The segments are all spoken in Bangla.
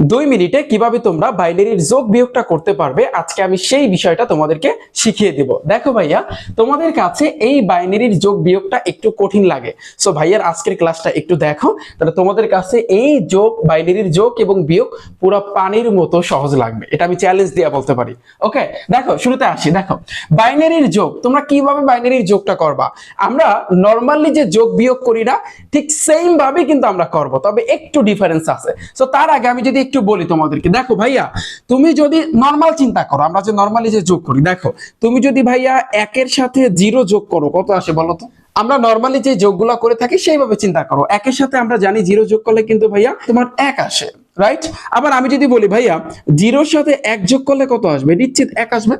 দুই মিনিটে কীভাবে তোমরা বাইনারির যোগ বিয়োগটা করতে পারবে, আজকে আমি সেই বিষয়টা তোমাদেরকে শিখিয়ে দেব। দেখো ভাইয়া, তোমাদের কাছে এই বাইনারির যোগ বিয়োগটা একটু কঠিন লাগে। সো ভাইয়ার আজকের ক্লাসটা একটু দেখো। তাহলে তোমাদের কাছে এই যোগ বাইনারির যোগ এবং বিয়োগ পুরো পানির মতো সহজ লাগবে। এটা আমি চ্যালেঞ্জ দিয়ে বলতে পারি। ওকে দেখো, শুরুতে আসি। দেখো বাইনারির যোগ, তোমরা কীভাবে বাইনারির যোগটা করবা? আমরা নর্মালি যে যোগ বিয়োগ করি না, ঠিক সেম ভাবে কিন্তু আমরা করব। তবে একটু ডিফারেন্স আছে। সো তার আগে আমি যদি একটু বলি তোমাদেরকে। দেখো ভাইয়া, তুমি যদি নর্মাল চিন্তা করো, আমরা যে নর্মালি যে যোগ করি, দেখো, তুমি যদি ভাইয়া একের সাথে জিরো যোগ করো, কত আসে বলো তো? আমরা নর্মালি যে যোগগুলো করে থাকি, সেইভাবে চিন্তা করো। একের সাথে আমরা জানি জিরো যোগ করলে কিন্তু ভাইয়া তোমার এক আসে রাইট আবার আমি যদি বলি ভাইয়া জিরোর সাথে এক যোগ করলে কত আসবে? নিশ্চিত এক আসবে।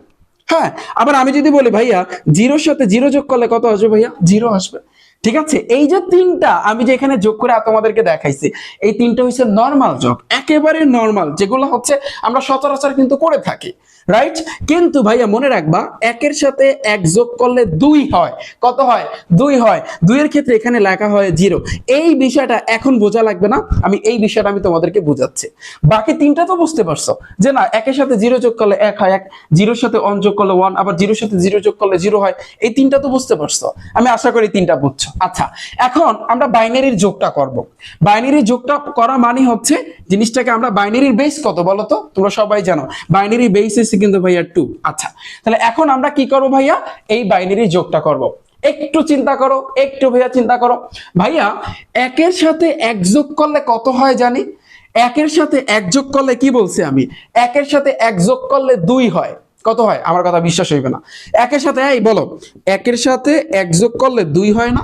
হ্যাঁ আবার আমি যদি বলি ভাইয়া জিরোর সাথে জিরো যোগ করলে কত আসবে ভাইয়া? জিরো আসবে। ঠিক আছে? এই যে তিনটা, আমি যে এখানে যোগ করে তোমাদেরকে দেখাইছি, এই তিনটা হচ্ছে নর্মাল যোগ একেবারে নর্মাল যেগুলো হচ্ছে আমরা সচরাচর কিন্তু করে থাকি। রাইট কিন্তু ভাইয়া মনে রাখবা, একের সাথে এক যোগ করলে দুই হয়। কত হয়? দুই হয়। দুইয়ের ক্ষেত্রে এখানে লেখা হয় জিরো। এই বিষয়টা এখন বোঝা লাগবে না। আমি এই বিষয়টা আমি তোমাদেরকে বোঝাচ্ছি। বাকি তিনটা তো বুঝতে পারছ। যে না, একের সাথে জিরো যোগ করলে এক হয়, এক জিরোর সাথে অন যোগ করলে ওয়ান, আবার জিরোর সাথে জিরো যোগ করলে জিরো হয়। এই তিনটা তো বুঝতে পারছ। আমি আশা করি তিনটা বুঝছ। আচ্ছা এখন আমরা বাইনারির যোগটা করব। বাইনারির যোগটা করা মানে হচ্ছে, জিনিসটাকে আমরা বাইনারির বেস কত বলো তো? তোমরা সবাই জানো। বাইনারি বেস কিন্তু ভাইয়া টু আচ্ছা তাহলে এখন আমরা কি করব ভাইয়া? এই বাইনারি যোগটা করব। একটু চিন্তা করো, একটু ভাইয়া চিন্তা করো। ভাইয়া, একের সাথে এক যোগ করলে কত হয় জানি? একের সাথে এক যোগ করলে কি বলছি আমি? একের সাথে এক যোগ করলে দুই হয়। কত হয়? আমার কথা বিশ্বাস হইবে না। একের সাথে, এই বলো, একের সাথে এক যোগ করলে দুই হয় না?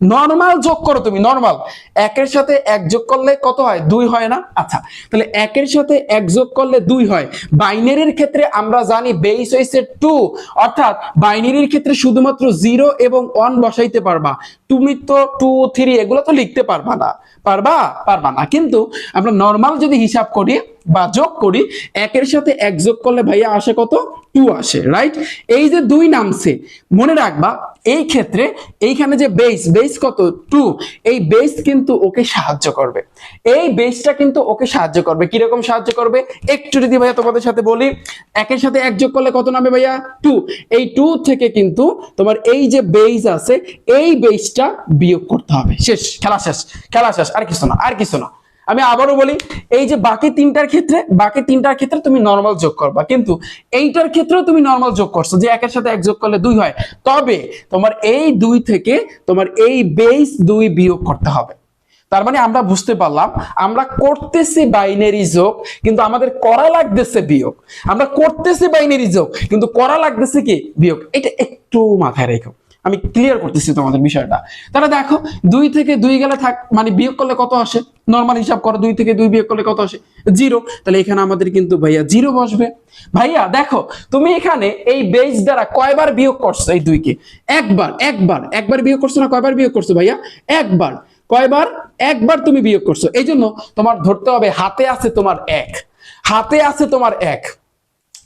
নর্মাল যোগ করো তুমি নর্মাল একের সাথে এক যোগ করলে কত হয়? দুই হয় না? আচ্ছা তাহলে একের সাথে এক যোগ করলে দুই হয়। বাইনারির ক্ষেত্রে আমরা জানি বেস হয়েছে টু অর্থাৎ বাইনারির ক্ষেত্রে শুধুমাত্র জিরো এবং ওয়ান বসাইতে পারবা। তুমি তো টু থ্রি এগুলো তো লিখতে পারবা না। পারবা? পারবা না। কিন্তু আমরা নর্মাল যদি হিসাব করি বা যোগ করি, একের সাথে এক যোগ করলে ভাইয়া আসে কত? টু আসে রাইট এই যে দুই নামছে, মনে রাখবা, এই ক্ষেত্রে এইখানে যে বেস বেস কত? টু এই বেস কিন্তু ওকে সাহায্য করবে। এই বেসটা কিন্তু ওকে সাহায্য করবে। কীরকম সাহায্য করবে? একটু যদি ভাইয়া তোমাদের সাথে বলি, একের সাথে এক যোগ করলে কত নামে ভাইয়া? টু এই টু থেকে কিন্তু তোমার এই যে বেস আছে, এই বেসটা বিয়োগ করতে হবে। শেষ, খেলা শেষ খেলা শেষ, আর কিছু না, আর কিছু না। আমি আবারও বলি, এই যে বাকি তিনটার ক্ষেত্রে, বাকি তিনটার ক্ষেত্রে তুমি নর্মাল যোগ করবা। কিন্তু এইটার ক্ষেত্রেও তুমি নর্মাল যোগ করছ, যে একের সাথে এক যোগ করলে দুই হয়। তবে তোমার এই দুই থেকে তোমার এই বেস দুই বিয়োগ করতে হবে। তার মানে আমরা বুঝতে পারলাম, আমরা করতেছি বাইনারি যোগ, কিন্তু আমাদের করা লাগতেছে বিয়োগ। আমরা করতেছি বাইনারি যোগ, কিন্তু করা লাগতেছে কি? বিয়োগ। এটা একটু মাথায় রেখো। আমি ক্লিয়ার করতেছি তোমাদের বিষয়টা। তাহলে দেখো, দুই থেকে দুই গেলে থাক মানে বিয়োগ করলে কত আসে? নর্মাল হিসাব করো, দুই থেকে দুই বিয়োগ করলে কত আসে? জিরো তাহলে এখানে আমাদের কিন্তু ভাইয়া জিরো বসবে। ভাইয়া, দেখো, তুমি এখানে এই বেজ দ্বারা কয়বার বিয়োগ করছ এই দুইকে? একবার একবার। একবার বিয়োগ করছ না, কয়বার বিয়োগ করছ ভাইয়া? একবার। কয়বার? একবার তুমি বিয়োগ করছ। এই জন্য তোমার ধরতে হবে, হাতে আছে তোমার এক। হাতে আছে তোমার এক।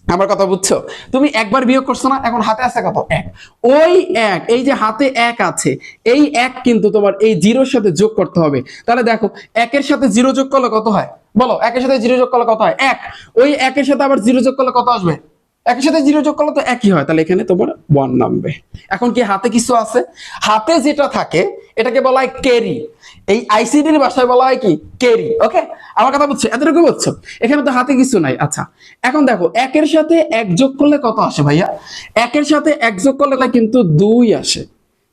আমার কথা বুঝছ? তুমি একবার বিয়োগ করছ না, এখন হাতে আছে কত? এক। ওই এক, এই যে হাতে এক আছে, এই এক কিন্তু তোমার এই জিরোর সাথে যোগ করতে হবে। তাহলে দেখো, একের সাথে জিরো যোগ করলে কত হয়? বলো, একের সাথে জিরো যোগ করলে কত হয়? এক। ওই একের সাথে আবার জিরো যোগ করলে কত আসবে? একের সাথে জিরো যোগ করলে তো একই হয়, তাহলে এখানে তোমার ওয়ান নামবে। এখন কি হাতে কিছু আছে? হাতে যেটা থাকে, এটাকে বলা হয় ক্যারি এই আইসিডির ভাষায় বলা হয় কি? ক্যারি ওকে আমার কথা বুঝছ? এতটুকু বুঝছ? এখানে তো হাতে কিছু নাই। আচ্ছা এখন দেখো, একের সাথে এক যোগ করলে কত আসে ভাইয়া? একের সাথে এক যোগ করলে কিন্তু দুই আসে।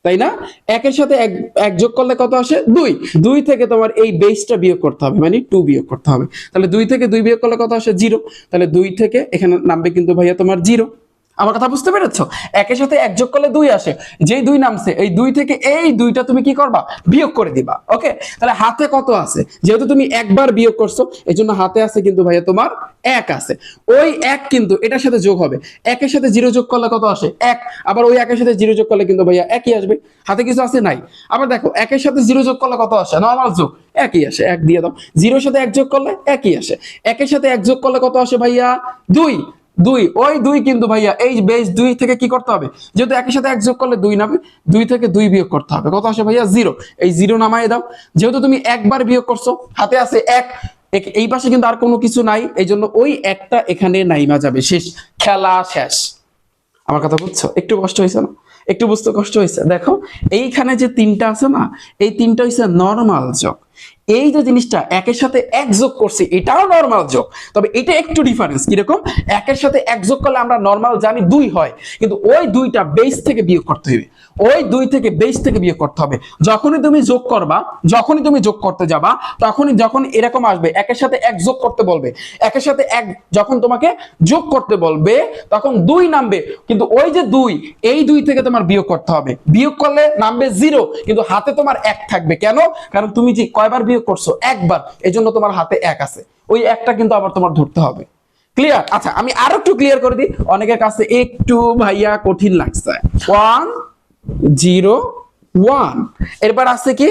তাই না? একের সাথে এক এক যোগ করলে কত আসে? দুই। দুই থেকে তোমার এই বেসটা বিয়োগ করতে হবে মানে টু বিয়োগ করতে হবে। তাহলে দুই থেকে দুই বিয়োগ করলে কত আসে? জিরো তাহলে দুই থেকে এখানে নামবে কিন্তু ভাইয়া তোমার জিরো আমার কথা বুঝতে পেরেছ? একের সাথে এক যোগ করলে দুই আসে। যেই দুই নামছে, এই দুই থেকে এই দুইটা তুমি কি করবা? বিয়োগ করে দিবা ওকে তাহলে হাতে কত আছে? যেহেতু তুমি একবার বিয়োগ করছ এই জন্য হাতে আছে কিন্তু ভাইয়া তোমার এক আছে। ওই এক কিন্তু এটার সাথে যোগ হবে। একের সাথে জিরো যোগ করলে কত আসে? এক। আবার ওই একের সাথে জিরো যোগ করলে কিন্তু ভাইয়া একই আসবে। হাতে কিছু আছে? নাই। আবার দেখো, একের সাথে জিরো যোগ করলে কত আসে? নর্মাল যোগ। একই আসে। এক দিয়ে দাও। জিরোর সাথে এক যোগ করলে একই আসে। একের সাথে এক যোগ করলে কত আসে ভাইয়া? দুই। দুই, ওই দুই কিন্তু ভাইয়া, এই বেস দুই থেকে কি করতে হবে? যেহেতু একই সাথে এক যোগ করলে দুই নামে, দুই থেকে দুই বিয়োগ করতে হবে। কত আসে ভাইয়া জিরো এই জিরো নামাই দাও। যেহেতু তুমি একবার বিয়োগ করছ, হাতে আছে এক। এই পাশে কিন্তু আর কোনো কিছু নাই এই জন্য ওই একটা এখানে নাইমা যাবে। শেষ। খেলা শেষ। আমার কথা বুঝছ? একটু কষ্ট হয়েছে না? একটু বুঝতে কষ্ট হয়েছে। দেখো, এইখানে যে তিনটা আছে না, এই তিনটা হচ্ছে নর্মাল যোগ। এই যে জিনিসটা একের সাথে এক যোগ করছি, এটাও নর্মাল যোগ। তবে এটা একটু ডিফারেন্স কীরকম? একের সাথে এক যোগ করলে আমরা নর্মাল জানি দুই হয়, কিন্তু ওই দুইটা বেস থেকে বিয়োগ করতে হবে। ওই দুই থেকে বেস থেকে বিয়োগ করতে হবে। যখনই তুমি যোগ করবা, যখনই তুমি যোগ করতে যাবা, তখনই যখন এরকম আসবে, একের সাথে এক যোগ করতে বলবে। একের সাথে এক যখন তোমাকে যোগ করতে বলবে, তখন দুই নামবে, কিন্তু ওই যে দুই, এই দুই থেকে তোমার বিয়োগ করতে হবে। বিয়োগ করলে নামবে জিরো কিন্তু হাতে তোমার এক থাকবে। কেন? কারণ তুমি যে কয়বার বিয়োগ করছ, একবার। এই জন্য তোমার হাতে এক আছে। ওই একটা কিন্তু আবার তোমার ধরতে হবে। ক্লিয়ার আচ্ছা আমি আরও একটু ক্লিয়ার করে দিই। অনেকের কাছে একটু ভাইয়া কঠিন লাগছে। ওয়ান জিরো ওয়ান এরপর আছে কি?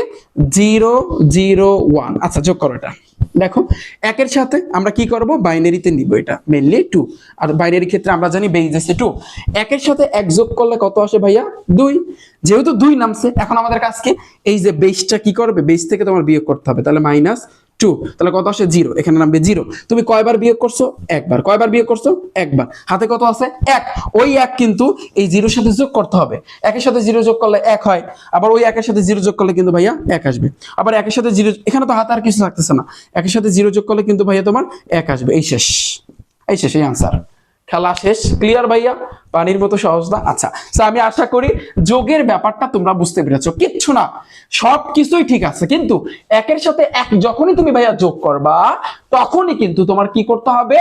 জিরো জিরো ওয়ান আচ্ছা যোগ করো এটা। দেখো, একের সাথে আমরা কি করব? বাইনারিতে নিব এটা মেনলি টু আর বাইনারি ক্ষেত্রে আমরা জানি বেজ আছে টু একের সাথে এক যোগ করলে কত আসে ভাইয়া? দুই। যেহেতু দুই নামছে, এখন আমাদের কাছে কি এই যে বেসটা কি করবে? বেস থেকে তোমার বিয়োগ করতে হবে, তাহলে মাইনাস টু তাহলে কত আসে জিরো এখানে নামবে জিরো তুমি কয়বার বিয়োগ করছ? একবার। কয়বার বিয়োগ করছ? একবার। হাতে কত আছে? এক। ওই এক কিন্তু এই জিরোর সাথে যোগ করতে হবে। একের সাথে জিরো যোগ করলে এক হয়। আবার ওই একের সাথে জিরো যোগ করলে কিন্তু ভাইয়া এক আসবে। আবার একের সাথে জিরো এখানে তো হাতে আর কিছু থাকতেছে না। একের সাথে জিরো যোগ করলে কিন্তু ভাইয়া তোমার এক আসবে। এই শেষ। এই শেষ, এই আনসার খেলা শেষ ক্লিয়ার ভাইয়া? পানির মতো সহজ না? আচ্ছা তো আমি আশা করি যোগের ব্যাপারটা তোমরা বুঝতে পেরেছ। কিচ্ছু না সব কিছুই ঠিক আছে, কিন্তু একের সাথে এক, যখনই তুমি ভাইয়া যোগ করবা, তখনই কিন্তু তোমার কি করতে হবে?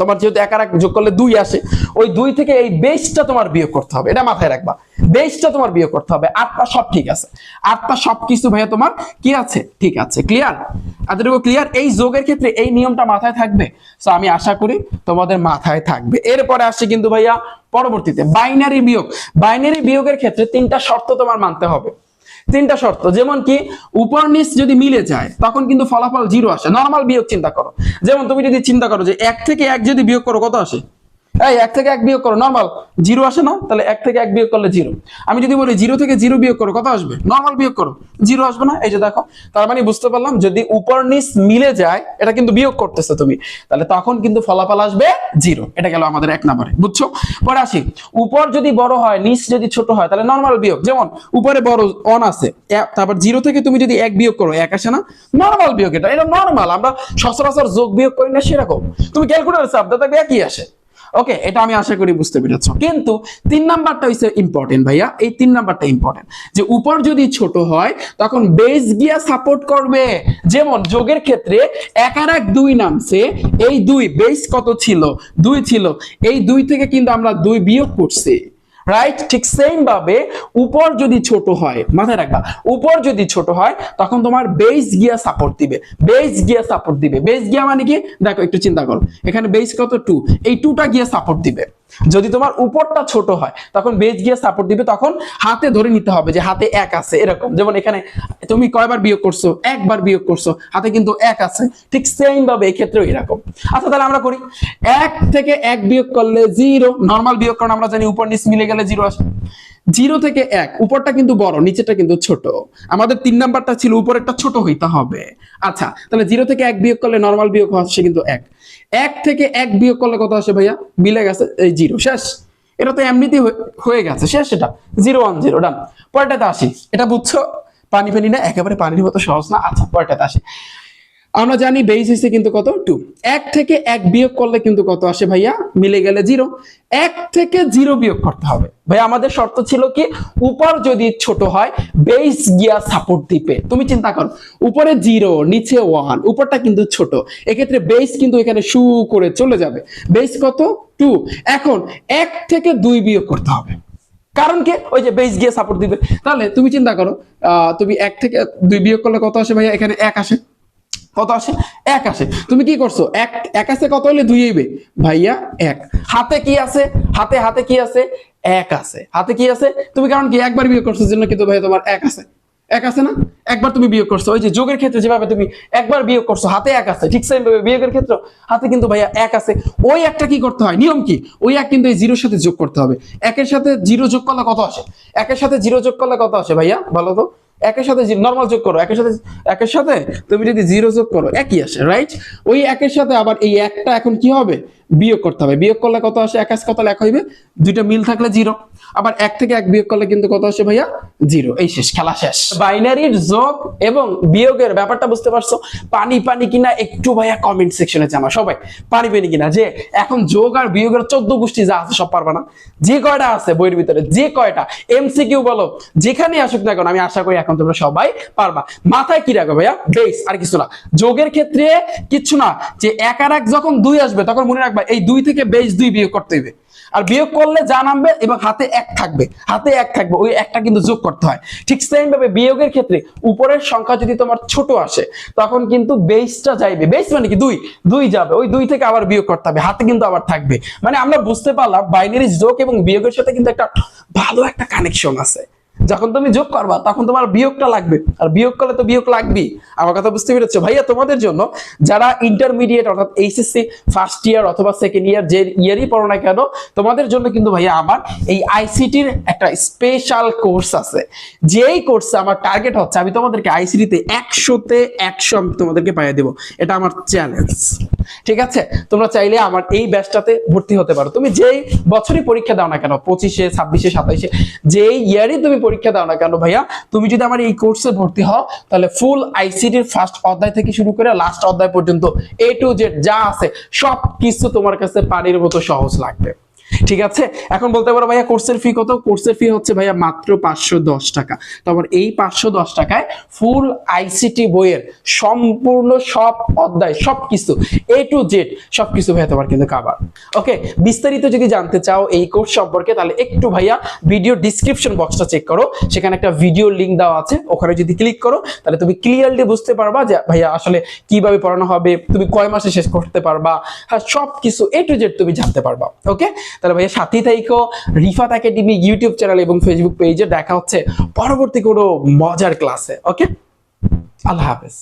তোমার যেহেতু এক আর এক যোগ করলে দুই আসে, ওই দুই থেকে এই বেসটা তোমার বিয়োগ করতে হবে। এটা মাথায় রাখবা। বেসটা তোমার বিয়োগ করতে হবে। আটটা সব ঠিক আছে। আটটা সব কিছু ভাইয়া তোমার কি আছে? ঠিক আছে। ক্লিয়ার এতটুকু ক্লিয়ার এই যোগের ক্ষেত্রে এই নিয়মটা মাথায় থাকবে? তো আমি আশা করি তোমাদের মাথায় থাকবে। এরপরে আসছে কিন্তু ভাইয়া পরবর্তীতে। বাইনারি বিয়োগ। বাইনারি বিয়োগের ক্ষেত্রে তিনটা শর্ত তোমার মানতে হবে। তিনটা শর্ত। যেমন কি, উপর নিচ যদি মিলে যায়, তখন কিন্তু ফলাফল জিরো আসে। নর্মাল বিয়োগ চিন্তা করো। যেমন তুমি যদি চিন্তা করো যে এক থেকে এক যদি বিয়োগ করো, কত আসে? এই, এক থেকে এক বিয়োগ করো নর্মাল জিরো আসে না, তাহলে এক থেকে এক বিয়োগ করলে জিরো। আমি যদি বলি জিরো থেকে জিরো বিয়োগ করো, কত আসবে? নর্মাল বিয়োগ করো, জিরো আসবে না? এই যে দেখো, তার মানে বুঝতে পারলাম, যদি উপর নিচ মিলে যায়, এটা কিন্তু বিয়োগ করতেছে তুমি, তাহলে তখন কিন্তু ফলাফল আসবে জিরো। এটা গেল আমাদের এক নম্বরে, বুঝছ? পরে আসি, উপর যদি বড় হয়, নিচ যদি ছোট হয়, তাহলে নর্মাল বিয়োগ। যেমন, উপরে বড় অন আছে তারপর জিরো থেকে তুমি যদি এক বিয়োগ করো, এক আসে না নর্মাল বিয়োগ এটা এটা নর্মাল আমরা সচরাচর যোগ বিয়োগ করি না সেরকম। তুমি ক্যালকুলেটার চাপ দাও একই আসে। ওকে এটা আমি আশা করি বুঝতে পেরেছ। কিন্তু তিন নাম্বারটা হচ্ছে ইম্পর্টেন্ট ভাইয়া। এই তিন নাম্বারটা ইম্পর্টেন্ট যে উপর যদি ছোট হয়, তখন বেস গিয়া সাপোর্ট করবে। যেমন যোগের ক্ষেত্রে এক আর এক দুই নামছে, এই দুই বেস কত ছিল? দুই ছিল। এই দুই থেকে কিন্তু আমরা দুই বিয়োগ করছি। রাইট ঠিক সেম ভাবে উপর যদি ছোট হয়, মাথায় রাখবা, উপর যদি ছোট হয়, তখন তোমার বেস গিয়া সাপোর্ট দিবে। বেস গিয়া সাপোর্ট দিবে। বেস গিয়া মানে কি? দেখো, একটু চিন্তা করো। এখানে বেস কত? টু এই টুটা গিয়ে সাপোর্ট দিবে। যদি তোমার উপরটা ছোট হয়, তখন বেস গিয়ে সাপোর্ট দিবে, তখন হাতে ধরে নিতে হবে যে হাতে এক আছে, এরকম। যেমন এখানে তুমি কয়বার বিয়োগ করছ? একবার বিয়োগ করছ। হাতে কিন্তু এক আছে। ঠিক সেম ভাবে এই ক্ষেত্রেও এরকম। আচ্ছা তাহলে আমরা করি। এক থেকে এক বিয়োগ করলে জিরো। নর্মাল বিয়োগ কারণ আমরা জানি উপর নিচ মিলে গেলে জিরো আসে। জিরো থেকে এক। উপরটা কিন্তু বড় নিচেটা কিন্তু ছোট। আমাদের তিন নাম্বারটা ছিল, উপরেরটা ছোট হইতে হবে। আচ্ছা তাহলে জিরো থেকে এক বিয়োগ করলে নর্মাল বিয়োগ হচ্ছে কিন্তু এক। এক থেকে এক বিয়োগ করলে কত আসে ভাইয়া? মিলে গেছে এই জিরো। শেষ। এটা তো এমনিতেই হয়ে- হয়ে গেছে। শেষ এটা। Zero one zero, done. পরেরটাতে আসি। এটা বুঝছ? পানি পানি না, একেবারে পানির মতো সহজ না আচ্ছা পরেরটাতে আসি। আমরা জানি বেস হয়েছে কিন্তু কত? টু এক থেকে এক বিয়োগ করলে কিন্তু কত আসে ভাইয়া? মিলে গেলে জিরো এক থেকে জিরো বিয়োগ করতে হবে। ভাই আমাদের শর্ত ছিল কি? উপর যদি ছোট হয় বেস গিয়া সাপোর্ট দিবে। তুমি চিন্তা করো, উপরে জিরো নিচে ওয়ান উপরটা কিন্তু ছোট। এক্ষেত্রে বেস কিন্তু এখানে শু করে চলে যাবে। বেস কত? টু এখন এক থেকে দুই বিয়োগ করতে হবে। কারণ কি? ওই যে বেস গিয়ে সাপোর্ট দিবে। তাহলে তুমি চিন্তা করো তুমি এক থেকে দুই বিয়োগ করলে কত আসে ভাইয়া? এখানে এক আসে। কত আসে? এক আসে। তুমি কি করছ? এক এক আসে কত হলে দুই হইবে? ভাইয়া, এক। হাতে কি আছে? হাতে হাতে কি আছে? এক আছে। হাতে কি আছে? তুমি কারণ কি একবার বিয়োগ করছ, জন্য কিন্তু ভাইয়া তোমার এক আছে। এক আছে না? একবার তুমি বিয়োগ করছ। ওই যে যোগের ক্ষেত্রে যেভাবে তুমি একবার বিয়োগ করছ, হাতে এক আছে, ঠিক সেম ভাবে বিয়োগের ক্ষেত্রে হাতে কিন্তু ভাইয়া এক আছে। ওই একটা কি করতে হয়? নিয়ম কি? ওই এক কিন্তু এই জিরোর সাথে যোগ করতে হবে। একের সাথে জিরো যোগ করলে কত আসে? একের সাথে জিরো যোগ করলে কত আসে ভাইয়া? বলো তো? একের সাথে নর্মাল যোগ করো। একের সাথে একের সাথে তুমি যদি জিরো যোগ করো, একই আসে রাইট ওই একের সাথে আবার এই একটা এখন কি হবে? বিয়োগ করতে হবে। বিয়োগ করলে কত আসে? একাশ কত লেখা হইবে। দুইটা মিল থাকলে জিরো। আবার এক থেকে এক বিয়োগ করলে কিন্তু কত আসে ভাইয়া? জিরো। এই শেষ, খেলা শেষ। বাইনারির যোগ এবং বিয়োগের ব্যাপারটা বুঝতে পারছ? পানি পানি কিনা একটু ভাইয়া কমেন্ট সেকশনে জানা। সবাই, পানি পানি কিনা। যে এখন যোগ আর বিয়োগের চোদ্দ গোষ্ঠী যা আছে সব পারবা না। যে কয়টা আছে বইয়ের ভিতরে? যে কয়টা? এমসিকিউ বলো। যেখানে আসুক না কেন, আমি আশা করি এখন তোমরা সবাই পারবা। মাথায় কি রাখো ভাইয়া? বেস আর কিছু না। যোগের ক্ষেত্রে কিচ্ছু না। যে এক আর এক যখন দুই আসবে, তখন মনে রাখবা এই দুই থেকে বেস দুই বিয়োগ করতে হবে আর বিয়োগ করলে যা নামবে এবং হাতে এক থাকবে, হাতে এক থাকবে, ওই একটা কিন্তু যোগ করতে হয়। ঠিক সেম ভাবে বিয়োগের ক্ষেত্রে উপরের সংখ্যা যদি তোমার ছোট আসে, তখন কিন্তু বেসটা যাইবে। বেস মানে কি? দুই। দুই যাবে। ওই দুই থেকে আবার বিয়োগ করতে হবে। হাতে কিন্তু আবার থাকবে। মানে আমরা বুঝতে পারলাম বাইনারি যোগ এবং বিয়োগের সাথে কিন্তু একটা ভালো একটা কানেকশন আছে। যখন তুমি যোগ করবা, তখন তোমার বিয়োগটা লাগবে। আর বিয়োগ করলে তো বিয়োগ লাগবেই। আমার কথা বুঝতে পেরেছ? ভাইয়া, তোমাদের জন্য যারা ইন্টারমিডিয়েট অর্থাৎ এইচএসসি ফার্স্ট ইয়ার অথবা সেকেন্ড ইয়ার যে ইয়ারই পড়ো না কেন, তোমাদের জন্য কিন্তু ভাইয়া আমার এই আইসিটির একটা স্পেশাল কোর্স আছে। যেই কোর্সে আমার টার্গেট হচ্ছে, আমি তোমাদেরকে আইসিটিতে একশোতে একশো আমি তোমাদেরকে পাইয়ে দেবো। এটা আমার চ্যালেঞ্জ ঠিক আছে? তোমরা চাইলে আমার এই ব্যাচটাতে ভর্তি হতে পারো। তুমি যেই বছরই পরীক্ষা দাও না কেন, পঁচিশে, ছাব্বিশে, সাতাইশে, যেই ইয়ারই তুমি পরীক্ষা দাও না কেন ভাইয়া? তুমি যদি আমার এই কোর্সে ভর্তি হও, তাহলে ফুল আইসিটির ফার্স্ট অধ্যায় থেকে শুরু করে লাস্ট অধ্যায় পর্যন্ত এ টু জেড যা আছে সব কিছু তোমার কাছে পানির মতো সহজ লাগবে। ঠিক আছে? এখন বলতে পারো ভাইয়া কোর্সের ফি কত? কোর্সের ফি হচ্ছে ভাইয়া মাত্র পাঁচশো দশ টাকা। তারপর এই পাঁচশো দশ টাকায় ফুল আইসিটি বইয়ের সম্পূর্ণ সব অধ্যায় সব কিছু এ টু জেড সব কিছু ভাইয়া তোমার কিন্তু কাবার ওকে বিস্তারিত যদি জানতে চাও এই কোর্স সম্পর্কে, তাহলে একটু ভাইয়া ভিডিও ডিসক্রিপশন বক্সটা চেক করো। সেখানে একটা ভিডিও লিংক দেওয়া আছে, ওখানে যদি ক্লিক করো, তাহলে তুমি ক্লিয়ারলি বুঝতে পারবা যে ভাইয়া আসলে কীভাবে পড়ানো হবে, তুমি কয় মাসে শেষ করতে পারবা হ্যাঁ সব কিছু এ টু জেড তুমি জানতে পারবা। ওকে তাহলে ভাইয়া সাথেই থাইকো রিফাত একাডেমি ইউটিউব চ্যানেল এবং ফেসবুক পেজে দেখা হচ্ছে পরবর্তী কোনো মজার ক্লাসে ওকে আল্লাহ হাফেজ।